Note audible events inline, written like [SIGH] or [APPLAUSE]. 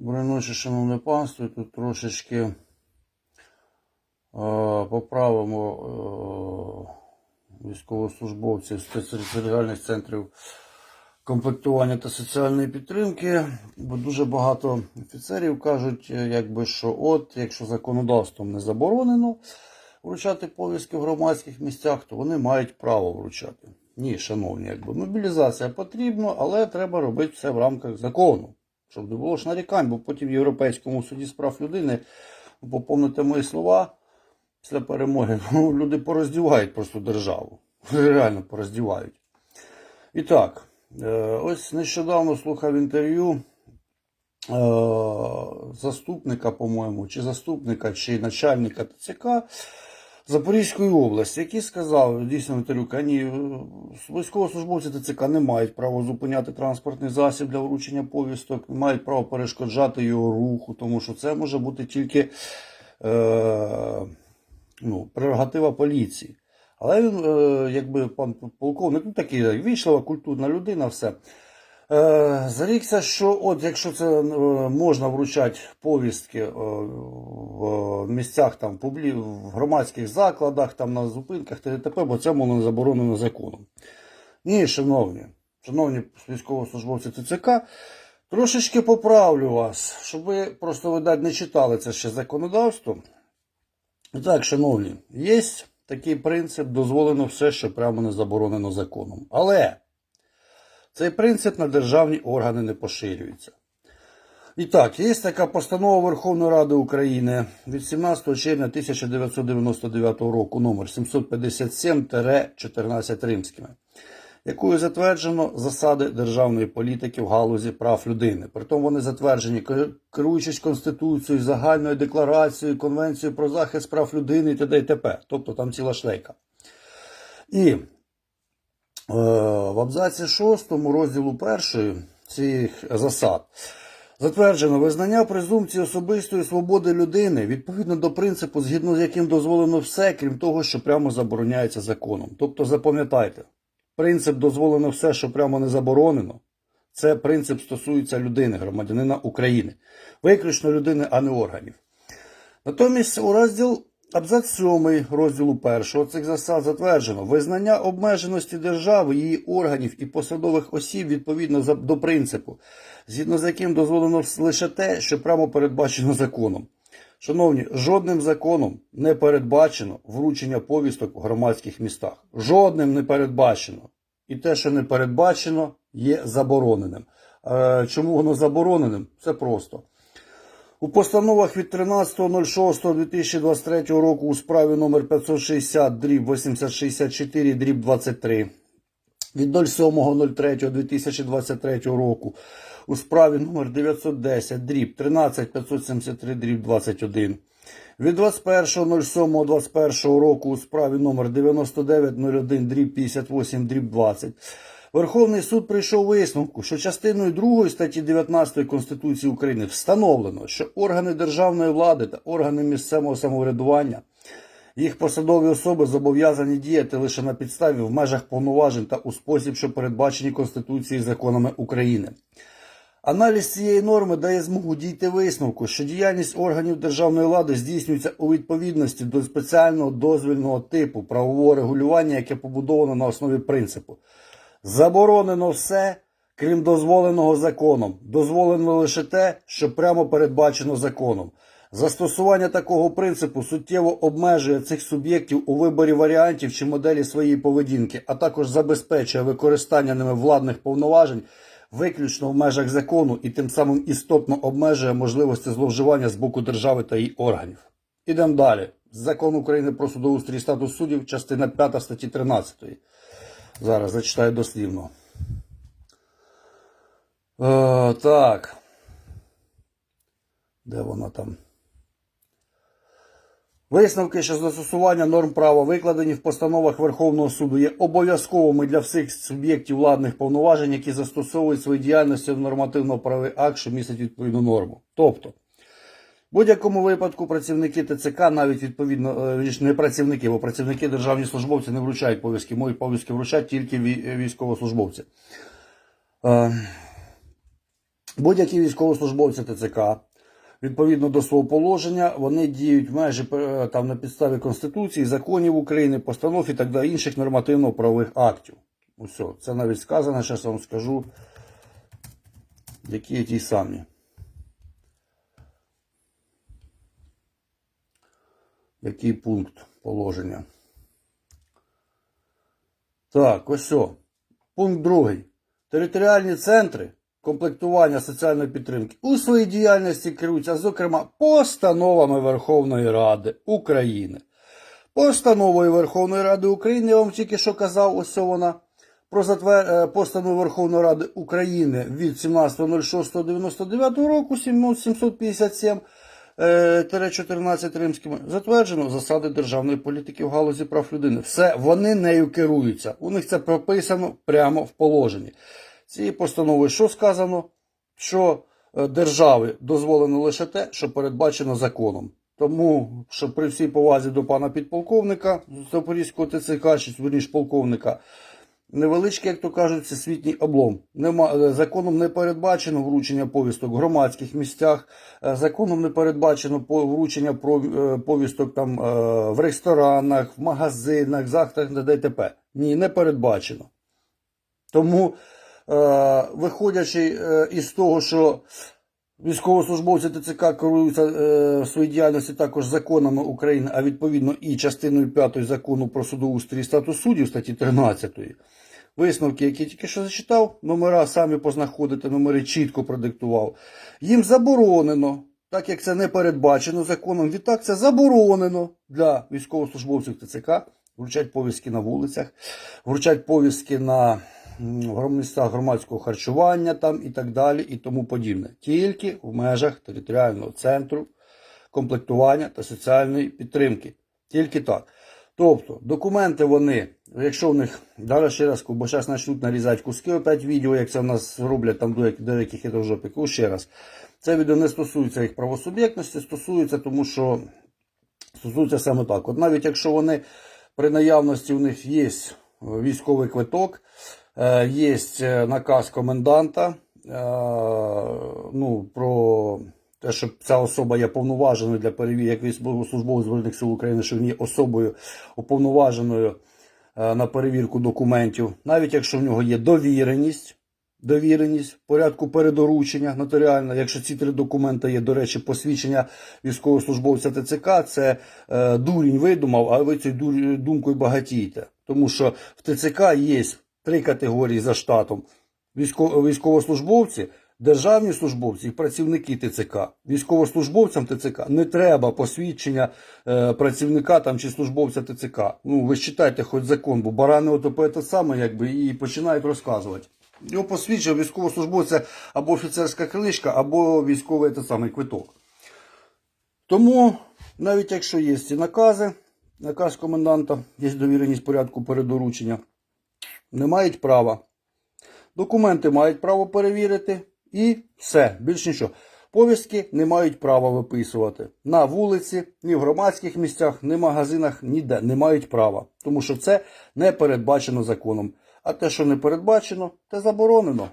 Доброї ночі, шановне панство. Тут трошечки е, поправимо е, військовослужбовців з територіальних центрів комплектування та соціальної підтримки. Бо дуже багато офіцерів кажуть, е, якби, що от, якщо законодавством не заборонено вручати повістки в громадських місцях, то вони мають право вручати. Ні, шановні, якби мобілізація потрібна, але треба робити все в рамках закону щоб не було ж нарікань, бо потім в Європейському суді з прав людини, ви поповните мої слова після перемоги, [LAUGHS] ну, люди пороздівають просто державу. Реально пороздівають. І так, е, ось нещодавно слухав інтерв'ю е, заступника, по-моєму, чи заступника, чи начальника ТЦК Запорізької області, який сказав дійсно інтерв'ю, ні, військовослужбовці ТЦК не мають права зупиняти транспортний засіб для вручення повісток, не мають права перешкоджати його руху, тому що це може бути тільки е, ну, прерогатива поліції. Але він, е, якби пан полковник, ну такий вічлива, культурна людина, все. Е, Зарікся, що от якщо це е, можна вручати повістки е, в місцях там в громадських закладах, там на зупинках ТТП, бо це воно не заборонено законом. Ні, шановні, шановні військовослужбовці ТЦК, трошечки поправлю вас, щоб ви просто, видать, не читали це ще законодавство. Так, шановні, є такий принцип, дозволено все, що прямо не заборонено законом. Але. Цей принцип на державні органи не поширюється. І так, є така постанова Верховної Ради України від 17 червня 1999 року номер 757-14 римськими, якою затверджено засади державної політики в галузі прав людини. Притом вони затверджені керуючись Конституцією, загальною декларацією, Конвенцією про захист прав людини і т.д. і т.п. Тобто там ціла шлейка. І в абзаці 6 розділу 1 цих засад затверджено визнання презумпції особистої свободи людини відповідно до принципу, згідно з яким дозволено все, крім того, що прямо забороняється законом. Тобто, запам'ятайте, принцип дозволено все, що прямо не заборонено. Це принцип стосується людини, громадянина України, виключно людини, а не органів. Натомість у розділ абзац 7 розділу 1 цих засад затверджено визнання обмеженості держави, її органів і посадових осіб відповідно до принципу, згідно з яким дозволено лише те, що прямо передбачено законом. Шановні, жодним законом не передбачено вручення повісток у громадських містах. Жодним не передбачено. І те, що не передбачено, є забороненим. Е, Чому воно забороненим? Це просто. У постановах від 13.06.2023 року у справі номер 560 дріб 8064 дріб 23 від 07.03.2023 року у справі номер 910 дріб 13573 дріб 21 від 21.07.21 року у справі номер 9901 дріб 58 дріб 20 Верховний суд прийшов висновку, що частиною 2 статті 19 Конституції України встановлено, що органи державної влади та органи місцевого самоврядування, їх посадові особи зобов'язані діяти лише на підставі в межах повноважень та у спосіб, що передбачені Конституцією і законами України. Аналіз цієї норми дає змогу дійти висновку, що діяльність органів державної влади здійснюється у відповідності до спеціального дозвільного типу правового регулювання, яке побудовано на основі принципу. Заборонено все, крім дозволеного законом. Дозволено лише те, що прямо передбачено законом. Застосування такого принципу суттєво обмежує цих суб'єктів у виборі варіантів чи моделі своєї поведінки, а також забезпечує використання ними владних повноважень виключно в межах закону і тим самим істотно обмежує можливості зловживання з боку держави та її органів. Ідемо далі. Закон України про судоустрій статус суддів, частина 5 статті 13. Зараз зачитаю дослівно. Е, так. Де вона там? Висновки, що застосування норм права, викладені в постановах Верховного суду, є обов'язковими для всіх суб'єктів владних повноважень, які застосовують свою діяльність в нормативно-правовий акт, що містить відповідну норму. Тобто, будь-якому випадку працівники ТЦК, навіть відповідно, е, не працівники, бо працівники державні службовці не вручають повістки, можуть повістки вручають тільки військовослужбовці. Е, Будь-які військовослужбовці ТЦК, відповідно до свого положення, вони діють майже е, там на підставі Конституції, законів України, постанов і так далі, інших нормативно-правових актів. Усе, це навіть сказано, зараз вам скажу, які ті самі. Який пункт положення? Так, ось о. Пункт другий. Територіальні центри комплектування соціальної підтримки у своїй діяльності керуються, зокрема, постановами Верховної Ради України. Постановою Верховної Ради України, я вам тільки що казав, ось вона. Про затвер... е, постанову Верховної Ради України від 17.06.99 року 757 е, 14 римськими затверджено засади державної політики в галузі прав людини. Все, вони нею керуються. У них це прописано прямо в положенні. Цією постановою що сказано? Що е, держави дозволено лише те, що передбачено законом. Тому, що при всій повазі до пана підполковника Запорізького ТЦК, чи верніше полковника, невеличкий, як то кажуть, всесвітній облом. Нема, е, законом не передбачено вручення повісток в громадських місцях, е, законом не передбачено вручення е, повісток там, в ресторанах, в магазинах, захтах на ДТП. Ні, не передбачено. Тому, виходячи із того, що військовослужбовці ТЦК керуються в своїй діяльності також законами України, а відповідно і частиною 5 закону про судоустрій статус суддів статті 13. Висновки, які тільки що зачитав, номера самі познаходите, номери чітко продиктував. Їм заборонено, так як це не передбачено законом, відтак це заборонено для військовослужбовців ТЦК вручать повістки на вулицях, вручать повістки на місцях громадського харчування там і так далі, і тому подібне. Тільки в межах територіального центру комплектування та соціальної підтримки. Тільки так. Тобто, документи вони, якщо в них, зараз ще раз, бо зараз почнуть нарізати куски, опять відео, як це в нас роблять там до як- деяких хитрожопиків, ще раз. Це відео не стосується їх правосуб'єктності, стосується тому, що стосується саме так. От навіть якщо вони при наявності у них є військовий квиток, е, є е, наказ коменданта е, ну, про те, що ця особа є повноваженою для перевірки, як військовослужбовець Збройних сил України, що він є особою уповноваженою на перевірку документів, навіть якщо в нього є довіреність. Довіреність в порядку передоручення нотаріально. Якщо ці три документи є, до речі, посвідчення військовослужбовця ТЦК, це е, дурінь видумав, а ви цією думкою багатієте. Тому що в ТЦК є три категорії за штатом: Військо- військовослужбовці, державні службовці і працівники ТЦК. Військовослужбовцям ТЦК не треба посвідчення е, працівника там чи службовця ТЦК. Ну ви читайте хоч закон, бо барани ото те саме, якби і починають розказувати. Його посвідчив військовослужбовця або офіцерська книжка, або військовий той самий квиток. Тому, навіть якщо є ці накази, наказ коменданта, є довіреність порядку передоручення, не мають права. Документи мають право перевірити і все, більш нічого. Повістки не мають права виписувати на вулиці, ні в громадських місцях, ні в магазинах, ніде не мають права, тому що це не передбачено законом. А те, що не передбачено, те заборонено.